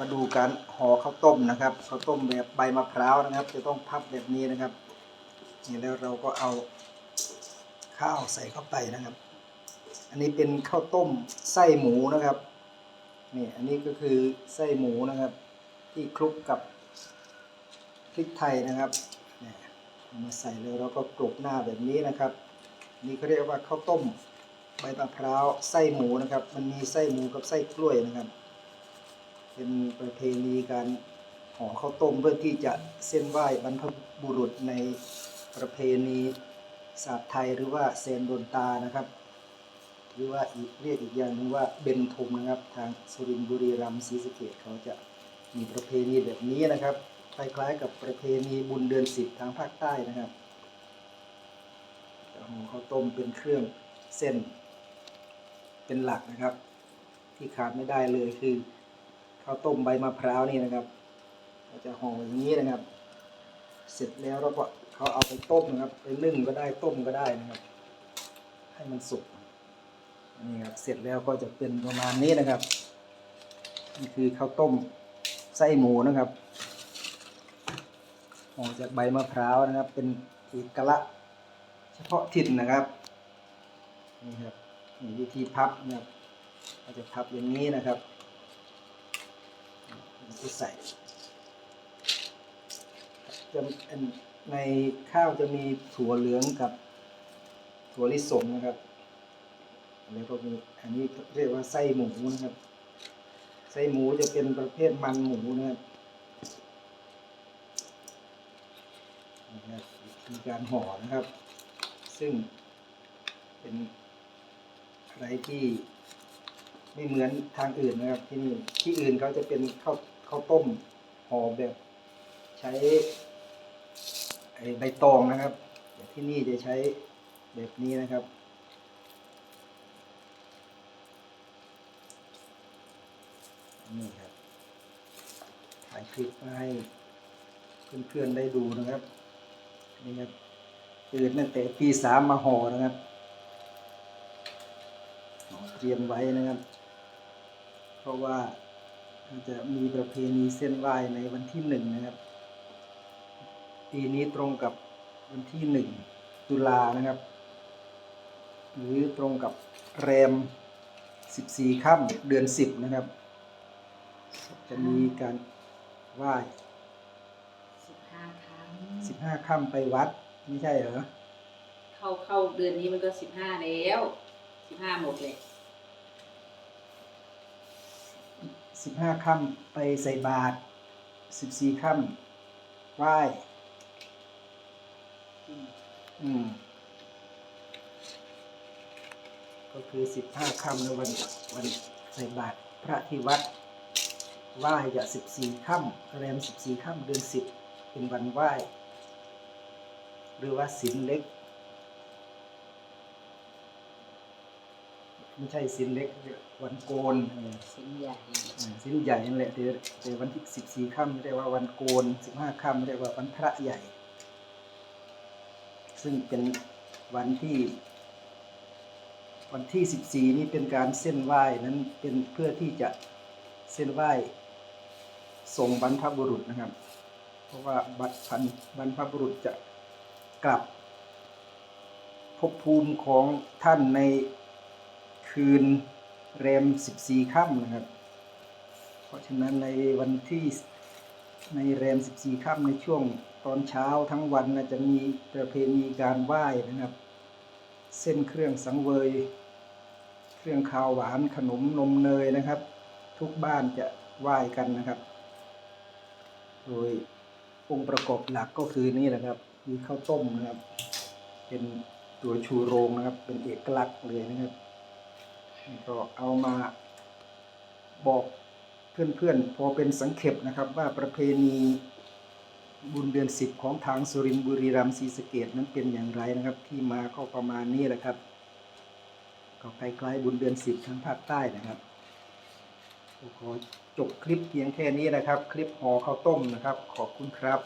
มาดูการห่อข้าวต้มนะครับข้าวต้มแบบใบมะพร้าวนะครับ จะต้องพับแบบนี้นะครับนี่แล้วเราก็เอาข้าวใส่เข้าไปนะครับ อันนี้เป็นข้าวต้มไส้หมูนะครับนี่อันนี้ก็คือไส้หมูนะครับ ที่คลุกกับพริกไทยนะครับเนี่ยมาใส่แล้วเราก็กลบหน้าแบบนี้นะครับ นี่เขาเรียกว่าข้าวต้มใบมะพร้าวไส้หมูนะครับ มันมีไส้หมูกับไส้กล้วยนะครับ เป็นประเพณีการห่อข้าวต้มเพื่อที่จะเส้นไหว้บรรพบุรุษในประเพณีศาสตร์ไทยหรือว่าเซนดนตานะครับ หรือว่าอีกเรียกอีกอย่างหนึงว่าเบนทุมนะครับ ทางสุรินทร์บุรีรัมย์ศรีสะเกษเขาจะมีประเพณีแบบนี้นะครับคล้ายๆกับประเพณีบุญเดือนสิบทางภาคใต้นะครับห่อข้าวต้มเป็นเครื่องเส้นเป็นหลักนะครับ ที่ขาดไม่ได้เลยคือ ข้าวต้มใบมะพร้าวนี่นะครับเราจะห่ออย่างนี้นะครับ เสร็จแล้วเราก็เขาเอาไปต้มนะครับไปนึ่งก็ได้ต้มก็ได้นะครับ ให้มันสุกนี่ครับเสร็จแล้วก็จะเป็นประมาณนี้นะครับนี่คือข้าวต้มไส้หมูนะครับห่อจากใบมะพร้าวนะครับ เป็นเอกลักษณ์เฉพาะถิ่นนะครับนี่ครับนี่วิธีพับนะครับเราจะพับอย่างนี้นะครับ นี่คือใส่จะในข้าวจะมีถั่วเหลืองกับถั่วลิสงนะครับ แล้วก็มีอันนี้เรียกว่าไส้หมูนะครับ ไส้หมูจะเป็นประเภทมันหมูนะครับนะครับมีการห่อนะครับ ซึ่งเป็นอะไรที่ไม่เหมือนทางอื่นนะครับ ที่นี่ที่อื่นเขาจะเป็นข้าว ข้าวต้มห่อแบบ ใช้ใบตองนะครับแต่ที่นี่จะใช้แบบนี้นะครับ นี่ครับถ่ายคลิปมาให้เพื่อนๆได้ดูนะครับนี่ครับตื่นตั้งแต่ปีสามมาห่อนะครับเตรียมไว้นะครับ เพราะว่า จะมีประเพณีเส้นไหว้ในวันที่หนึ่งนะครับ ปีนี้ตรงกับวันที่หนึ่งตุลานะครับ หรือตรงกับแรมสิบสี่ค่ำเดือนสิบนะครับ จะมีการไหว้สิบห้าครั้งสิบห้าค่ำไปวัดไม่ใช่เหรอ เข้าเข้าเดือนนี้มันก็สิบห้าแล้วสิบห้าหมดเลย สิบห้าค่ำไปใส่บาตรสิบสี่ค่ำไหว้อืมก็คือสิบห้าค่ำในวันวันใส่บาตรพระที่วัดไหว้จะสิบสี่ค่ำแรมสิบสี่ค่ำเดือนสิบเป็นวันไหว้ หรือว่าศีลเล็ก ไม่ใช่ศีลเล็กเรียกวันโกนเออสินใหญ่อ่าสิ้นใหญ่นั่นแหละแต่แต่วันที่สิบสี่ค่ำเรียกว่าวันโกนสิบห้าค่ำเรียกว่าวันพระใหญ่ ซึ่งเป็นวันที่ วันที่สิบสี่นี่เป็นการเส้นไหว้นั้นเป็นเพื่อที่จะเส้นไหว้ส่งบรรพบุรุษนะครับ เพราะว่าบรรพันบรรพบุรุษจะกลับภพภูมิของท่านใน คืนแรมสิบสี่ค่ำนะครับ เพราะฉะนั้นในวันที่ในแรมสิบสี่ค่ำในช่วงตอนเช้าทั้งวันนะจะมีประเพณีการไหว้นะครับ เส้นเครื่องสังเวย เครื่องคาวหวานขนมนมเนยนะครับ ทุกบ้านจะไหว้กันนะครับ โดยองค์ประกอบหลักก็คือนี่แหละครับคือข้าวต้มนะครับ เป็นตัวชูโรงนะครับ เป็นเอกลักษณ์เลยนะครับ ก็เอามาบอกเพื่อนๆ พอเป็นสังเขปนะครับว่าประเพณีบุญเดือนสิบของทางสุรินทร์บุรีรัมย์ศรีสะเกดนั้นเป็นอย่างไรนะครับ ที่มาก็ประมาณนี้แหละครับ ก็คล้ายๆบุญเดือนสิบทางภาคใต้นะครับขอจบคลิปเพียงแค่นี้นะครับ คลิปห่อข้าวต้มนะครับ ขอบคุณครับ